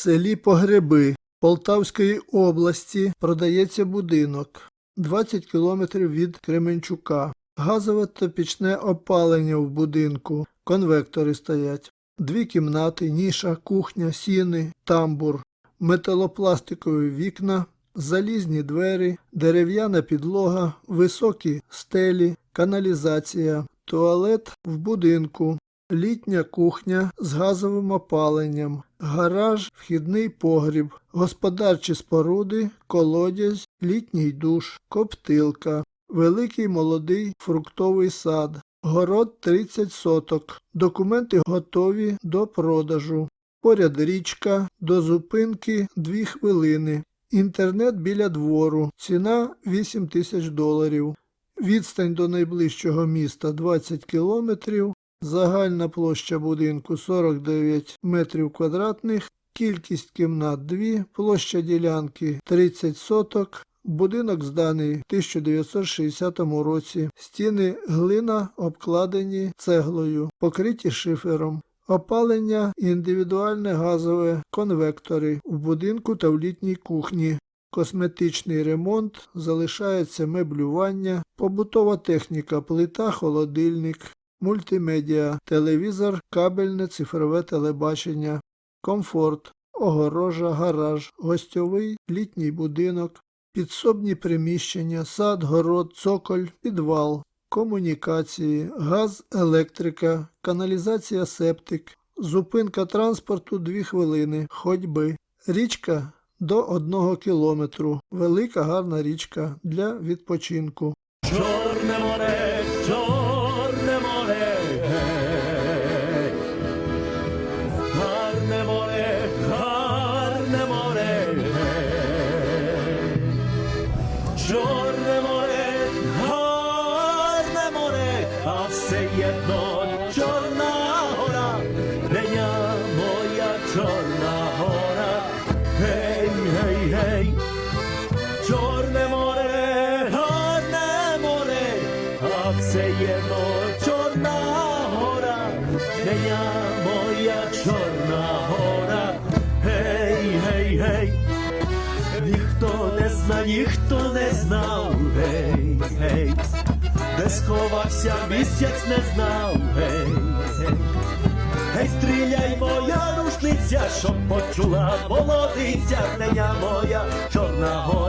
селі Погреби Полтавської області продається будинок 20 кілометрів від Кременчука. Газове та пічне опалення в будинку, конвектори стоять. Дві кімнати, ніша, кухня, сіни, тамбур, металопластикові вікна, залізні двері, дерев'яна підлога, високі стелі, каналізація, туалет в будинку, літня кухня з газовим опаленням, гараж, вхідний погріб, господарчі споруди, колодязь, літній душ, коптилка, великий молодий фруктовий сад, город 30 соток, документи готові до продажу. Поряд річка, до зупинки 2 хвилини. Інтернет біля двору. Ціна 8 тисяч доларів. Відстань до найближчого міста 20 кілометрів. Загальна площа будинку 49 метрів квадратних. Кількість кімнат 2, площа ділянки 30 соток. Будинок зданий в 1960 році. Стіни глина обкладені цеглою, покриті шифером. Опалення індивідуальне газове, конвектори в будинку та в літній кухні. Косметичний ремонт, залишається меблювання, побутова техніка, плита, холодильник, мультимедіа, телевізор, кабельне цифрове телебачення, комфорт, огорожа, гараж, гостьовий літній будинок, підсобні приміщення, сад, город, цоколь, підвал, комунікації, газ, електрика, каналізація септик, зупинка транспорту 2 хвилини, ходьби, річка до 1 кілометру, велика гарна річка для відпочинку. Чорне море, чорне а все єдно чорна гора, я моя чорна гора, гей, гей, гей, ніхто не зна, ніхто не знав, гей, гей, де сховався місяць не знав, гей, гей. Гей, стріляй, моя рушниця, щоб почула молодиця, неня моя чорна гора.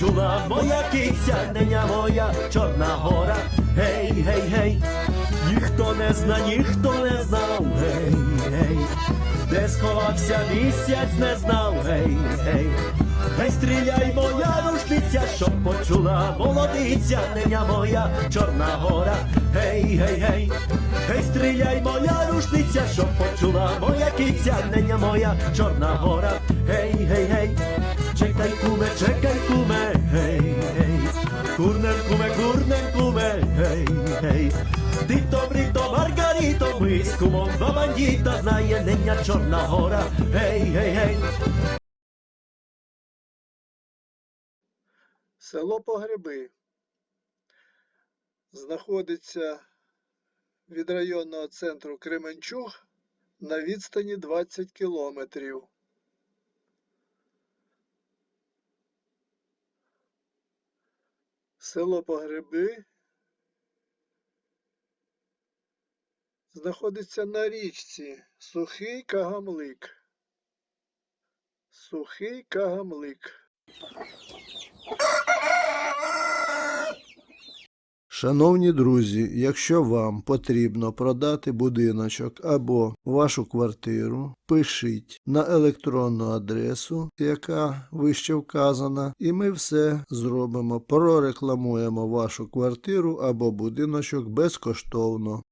Почула моя киця, неня моя чорна гора. Гей, гей, гей, ніхто не зна, ніхто не знав, гей, гей, де сховався місяць, не знав, гей, гей. Гей, стріляй, моя рушниця, щоб почула молодиця, неня моя чорна гора. Гей, гей, гей, гей, стріляй, моя рушниця, щоб почула моя киця, неня моя чорна гора. Гей, гей, гей, чекай, куме, чекай, Ми кумом два бандіта, знає неня чорна гора. Гей, гей, гей. Село Погреби знаходиться від районного центру Кременчуг на відстані 20 кілометрів. Село Погреби знаходиться на річці Сухий Кагамлик. Сухий Кагамлик. Шановні друзі, якщо вам потрібно продати будиночок або вашу квартиру, пишіть на електронну адресу, яка вище вказана, і ми все зробимо. Прорекламуємо вашу квартиру або будиночок безкоштовно.